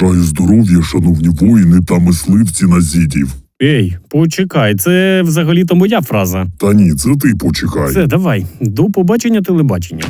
Бажаю здоров'я, шановні воїни та мисливці назідів. Ей, почекай, це взагалі-то моя фраза. Та ні, це ти почекай. Все, давай, до побачення телебачення.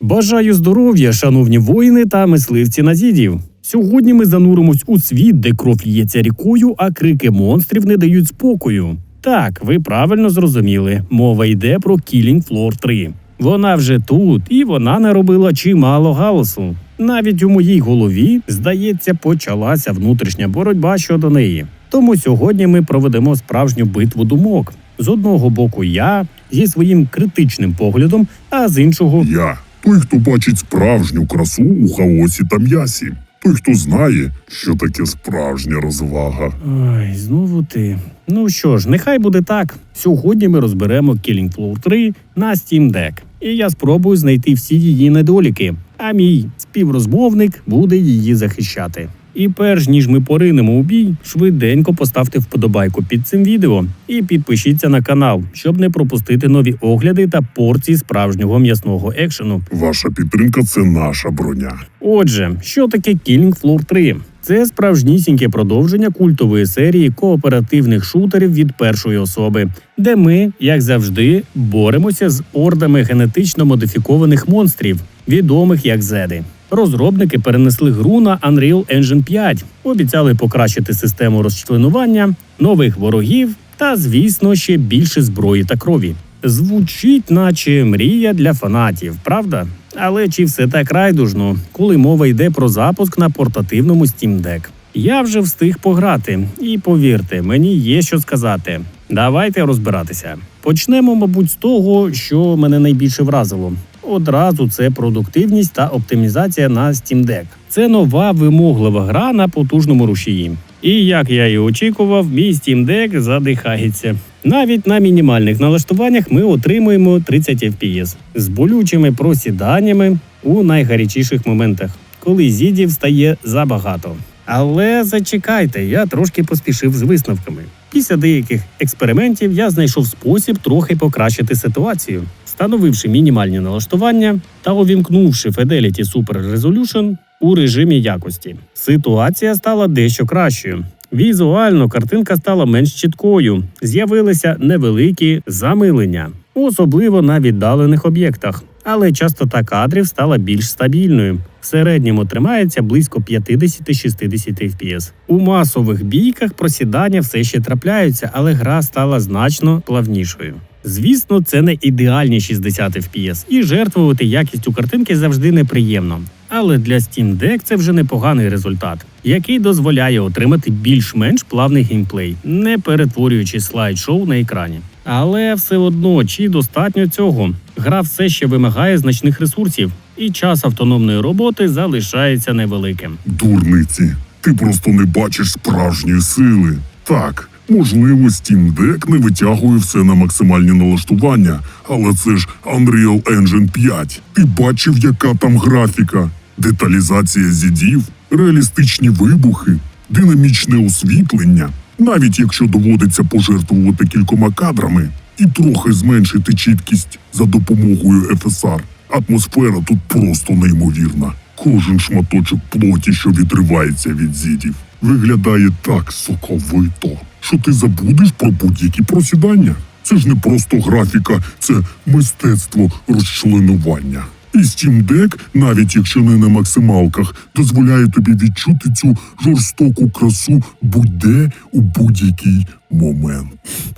Бажаю здоров'я, шановні воїни та мисливці назідів. Сьогодні ми зануримось у світ, де кров лється рікою, а крики монстрів не дають спокою. Так, ви правильно зрозуміли. Мова йде про Killing Floor 3. Вона вже тут, і вона наробила чимало галасу. Навіть у моїй голові, здається, почалася внутрішня боротьба щодо неї. Тому сьогодні ми проведемо справжню битву думок. З одного боку, я зі своїм критичним поглядом, а з іншого Я той, хто бачить справжню красу у хаосі та м'ясі. Той, хто знає, що таке справжня розвага. Ой, знову ти. Ну що ж, нехай буде так. Сьогодні ми розберемо Killing Floor 3 на Steam Deck. І я спробую знайти всі її недоліки. А мій співрозмовник буде її захищати. І перш ніж ми поринемо у бій, швиденько поставте вподобайку під цим відео і підпишіться на канал, щоб не пропустити нові огляди та порції справжнього м'ясного екшену. Ваша підтримка це наша броня. Отже, що таке Killing Floor 3? Це справжнісіньке продовження культової серії кооперативних шутерів від першої особи, де ми, як завжди, боремося з ордами генетично модифікованих монстрів, відомих як зеди. Розробники перенесли гру на Unreal Engine 5, обіцяли покращити систему розчленування, нових ворогів та, звісно, ще більше зброї та крові. Звучить, наче мрія для фанатів, правда? Але чи все так райдужно, коли мова йде про запуск на портативному Steam Deck? Я вже встиг пограти, і повірте, мені є що сказати. Давайте розбиратися. Почнемо, мабуть, з того, що мене найбільше вразило. Одразу це продуктивність та оптимізація на Steam Deck. Це нова вимоглива гра на потужному рушії. І як я і очікував, мій Steam Deck задихається. Навіть на мінімальних налаштуваннях ми отримуємо 30 FPS з болючими просіданнями у найгарячіших моментах, коли зідів стає забагато. Але зачекайте, я трошки поспішив з висновками. Після деяких експериментів я знайшов спосіб трохи покращити ситуацію, встановивши мінімальні налаштування та увімкнувши Fidelity Super Resolution у режимі якості. Ситуація стала дещо кращою. Візуально картинка стала менш чіткою, з'явилися невеликі замилення, особливо на віддалених об'єктах. Але частота кадрів стала більш стабільною. В середньому тримається близько 50-60 FPS. У масових бійках просідання все ще трапляються, але гра стала значно плавнішою. Звісно, це не ідеальні 60 FPS, і жертвувати якістю картинки завжди неприємно. Але для Steam Deck це вже непоганий результат, який дозволяє отримати більш-менш плавний геймплей, не перетворюючи слайд-шоу на екрані. Але все одно, чи достатньо цього? Гра все ще вимагає значних ресурсів, і час автономної роботи залишається невеликим. Дурниці, ти просто не бачиш справжньої сили. Так, можливо, Steam Deck не витягує все на максимальні налаштування, але це ж Unreal Engine 5. Ти бачив, яка там графіка, деталізація зідів, реалістичні вибухи, динамічне освітлення. Навіть якщо доводиться пожертвувати кількома кадрами і трохи зменшити чіткість за допомогою FSR, атмосфера тут просто неймовірна. Кожен шматочок плоті, що відривається від зідів, виглядає так соковито, що ти забудеш про будь-які просідання. Це ж не просто графіка, це мистецтво розчленування. І Steam Deck, навіть якщо не на максималках, дозволяє тобі відчути цю жорстоку красу будь-де у будь-який момент.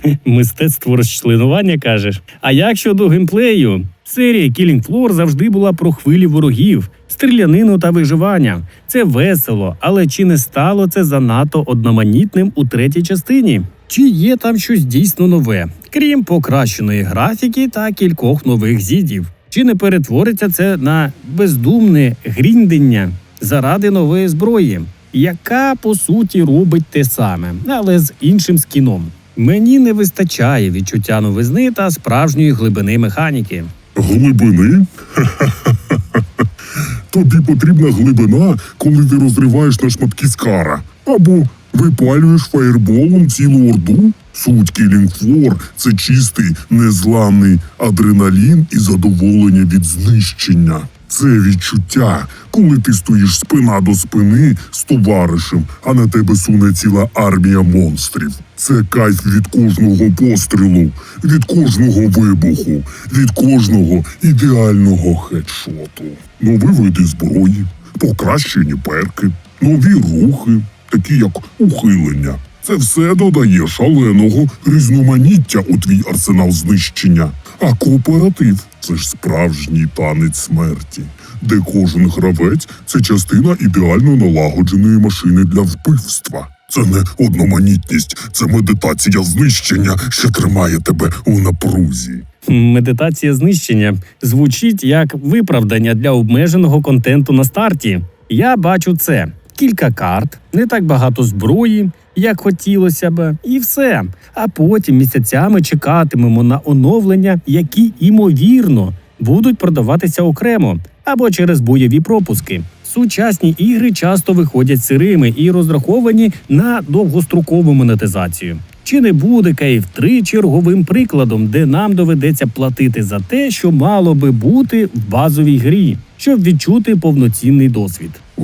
Мистецтво розчленування кажеш. А як щодо геймплею? Серія Killing Floor завжди була про хвилі ворогів, стрілянину та виживання. Це весело, але чи не стало це занадто одноманітним у третій частині? Чи є там щось дійсно нове, крім покращеної графіки та кількох нових зідів? Чи не перетвориться це на бездумне гріндення заради нової зброї, яка по суті робить те саме, але з іншим скіном? Мені не вистачає відчуття новизни та справжньої глибини механіки. Глибини? Тобі потрібна глибина, коли ти розриваєш на шматки скара. Або випалюєш фаєрболом цілу орду. Суть Floor – це чистий, незламний адреналін і задоволення від знищення. Це відчуття, коли ти стоїш спина до спини з товаришем, а на тебе суне ціла армія монстрів. Це кайф від кожного пострілу, від кожного вибуху, від кожного ідеального хедшоту. Нові види зброї, покращені перки, нові рухи, такі як ухилення. Це все додає шаленого різноманіття у твій арсенал знищення. А кооператив це ж справжній танець смерті, де кожен гравець це частина ідеально налагодженої машини для вбивства. Це не одноманітність, це медитація знищення, що тримає тебе у напрузі. Медитація знищення звучить як виправдання для обмеженого контенту на старті. Я бачу це: кілька карт, не так багато зброї, як хотілося б, і все. А потім місяцями чекатимемо на оновлення, які імовірно будуть продаватися окремо або через бойові пропуски. Сучасні ігри часто виходять сирими і розраховані на довгострокову монетизацію. Чи не буде Cave 3 черговим прикладом, де нам доведеться платити за те, що мало би бути в базовій грі, щоб відчути повноцінний досвід? О,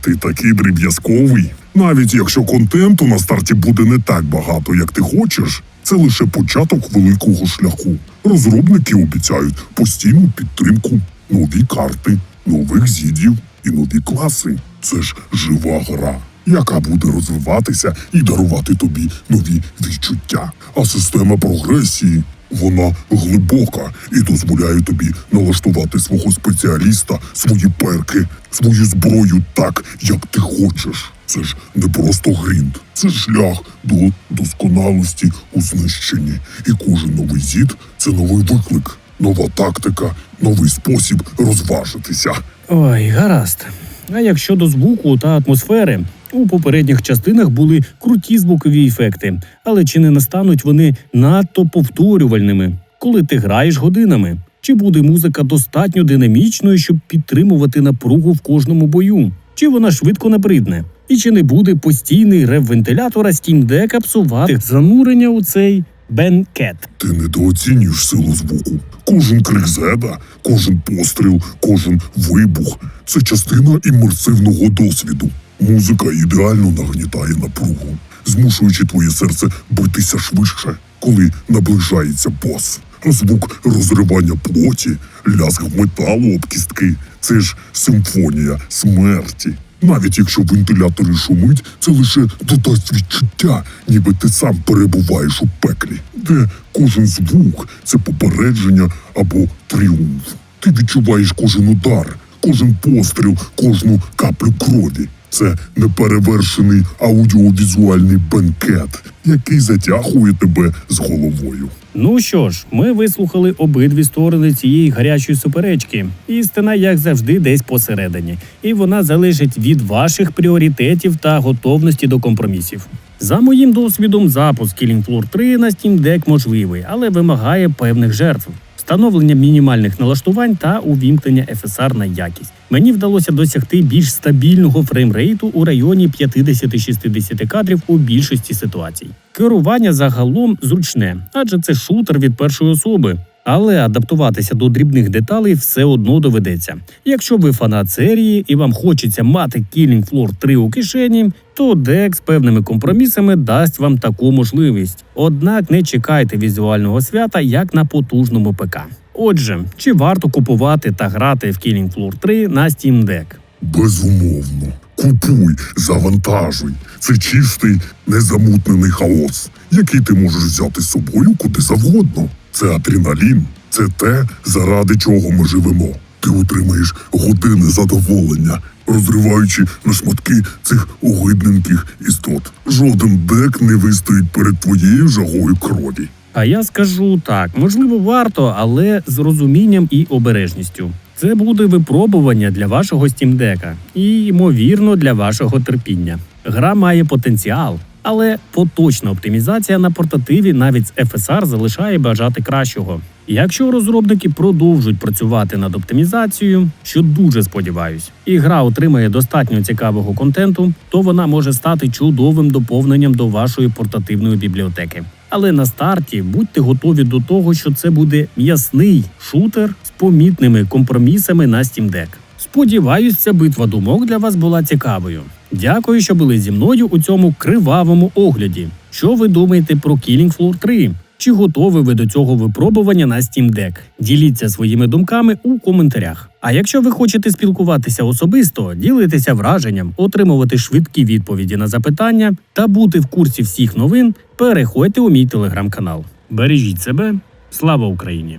ти такий дріб'язковий. Навіть якщо контенту на старті буде не так багато, як ти хочеш, це лише початок великого шляху. Розробники обіцяють постійну підтримку, нові карти, нових зідів і нові класи. Це ж жива гра, яка буде розвиватися і дарувати тобі нові відчуття. А система прогресії вона глибока і дозволяє тобі налаштувати свого спеціаліста, свої перки, свою зброю так, як ти хочеш. Це ж не просто грінд, це шлях до досконалості у знищенні. І кожен новий зід це новий виклик, нова тактика, новий спосіб розважитися. Ой, гаразд. А як щодо звуку та атмосфери, у попередніх частинах були круті звукові ефекти, але чи не настануть вони надто повторювальними, коли ти граєш годинами? Чи буде музика достатньо динамічною, щоб підтримувати напругу в кожному бою? Чи вона швидко набридне? І чи не буде постійний рев вентилятора Steam Deck псувати занурення у цей бенкет? Ти недооцінюєш силу звуку. Кожен крик зеда, кожен постріл, кожен вибух це частина імерсивного досвіду. Музика ідеально нагнітає напругу, змушуючи твоє серце битися швидше, коли наближається бос. Звук розривання плоті, лязг металу об кістки це ж симфонія смерті. Навіть якщо вентилятори шумить, це лише додасть відчуття, ніби ти сам перебуваєш у пеклі, де кожен звук це попередження або тріумф. Ти відчуваєш кожен удар, кожен постріл, кожну каплю крові. Це неперевершений аудіовізуальний бенкет, який затягує тебе з головою. Ну що ж, ми вислухали обидві сторони цієї гарячої суперечки. Істина, як завжди, десь посередині, і вона залежить від ваших пріоритетів та готовності до компромісів. За моїм досвідом, запуск Killing Floor 3 на Steam Deck можливий, але вимагає певних жертв. Встановлення мінімальних налаштувань та увімкнення FSR на якість. Мені вдалося досягти більш стабільного фреймрейту у районі 50-60 кадрів у більшості ситуацій. Керування загалом зручне, адже це шутер від першої особи. Але адаптуватися до дрібних деталей все одно доведеться. Якщо ви фанат серії і вам хочеться мати Killing Floor 3 у кишені, то DEC з певними компромісами дасть вам таку можливість. Однак не чекайте візуального свята як на потужному ПК. Отже, чи варто купувати та грати в Killing Floor 3 на Steam Deck? Безумовно. Купуй, завантажуй. Це чистий, незамутнений хаос, який ти можеш взяти з собою куди завгодно. Це адреналін, це те, заради чого ми живемо. Ти отримаєш години задоволення, розриваючи на шматки цих огидненьких істот. Жоден дек не вистоїть перед твоєю жагою крові. А я скажу так: можливо, варто, але з розумінням і обережністю. Це буде випробування для вашого Deck і, ймовірно, для вашого терпіння. Гра має потенціал, але поточна оптимізація на портативі навіть з FSR залишає бажати кращого. Якщо розробники продовжують працювати над оптимізацією, що дуже сподіваюсь, і гра отримає достатньо цікавого контенту, то вона може стати чудовим доповненням до вашої портативної бібліотеки. Але на старті будьте готові до того, що це буде м'ясний шутер з помітними компромісами на Steam Deck. Сподіваюсь, ця битва думок для вас була цікавою. Дякую, що були зі мною у цьому кривавому огляді. Що ви думаєте про Killing Floor 3? Чи готові ви до цього випробування на Steam Deck? Діліться своїми думками у коментарях. А якщо ви хочете спілкуватися особисто, ділитися враженням, отримувати швидкі відповіді на запитання та бути в курсі всіх новин, переходьте у мій телеграм-канал. Бережіть себе, слава Україні!